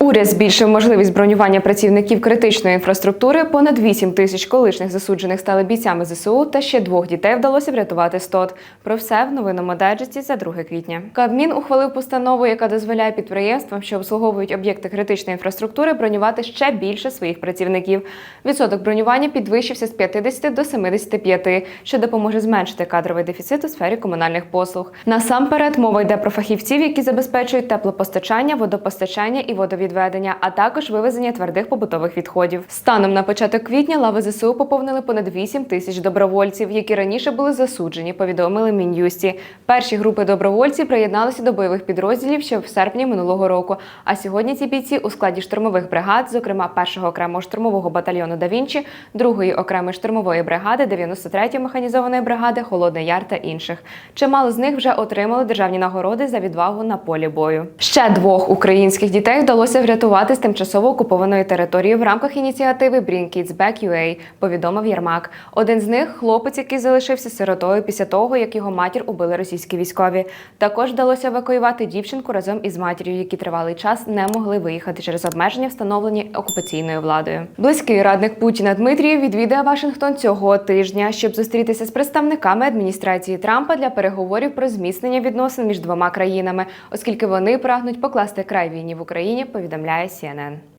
Уряд збільшив можливість бронювання працівників критичної інфраструктури. Понад 8 тисяч колишніх засуджених стали бійцями ЗСУ та ще двох дітей вдалося врятувати з ТОТ. Про все в новинному дайджесті за 2 квітня. Кабмін ухвалив постанову, яка дозволяє підприємствам, що обслуговують об'єкти критичної інфраструктури, бронювати ще більше своїх працівників. Відсоток бронювання підвищився з 50 до 75, що допоможе зменшити кадровий дефіцит у сфері комунальних послуг. Насамперед мова йде про фахівців, які забезпечують теплопостачання, водопостачання і водовідведення, а також вивезення твердих побутових відходів. Станом на початок квітня лави ЗСУ поповнили понад 8 тисяч добровольців, які раніше були засуджені. Повідомили мін'юсті. Перші групи добровольців приєдналися до бойових підрозділів ще в серпні минулого року. А сьогодні ці бійці у складі штурмових бригад, зокрема першого окремого штурмового батальйону Да Вінчі, другої окремої штурмової бригади, 93-ї механізованої бригади, Холодний Яр та інших. Чимало з них вже отримали державні нагороди за відвагу на полі бою. Ще двох українських дітей вдалося врятувати з тимчасово окупованої території в рамках ініціативи Bring Kids Back UA, повідомив Єрмак. Один з них хлопець, який залишився сиротою після того, як його матір убили російські військові. Також вдалося евакуювати дівчинку разом із матір'ю, які тривалий час не могли виїхати через обмеження, встановлені окупаційною владою. Близький радник Путіна Дмитрієв відвідає Вашингтон цього тижня, щоб зустрітися з представниками адміністрації Трампа для переговорів про зміцнення відносин між двома країнами, оскільки вони прагнуть покласти край війні в Україні. Повідомляє CNN.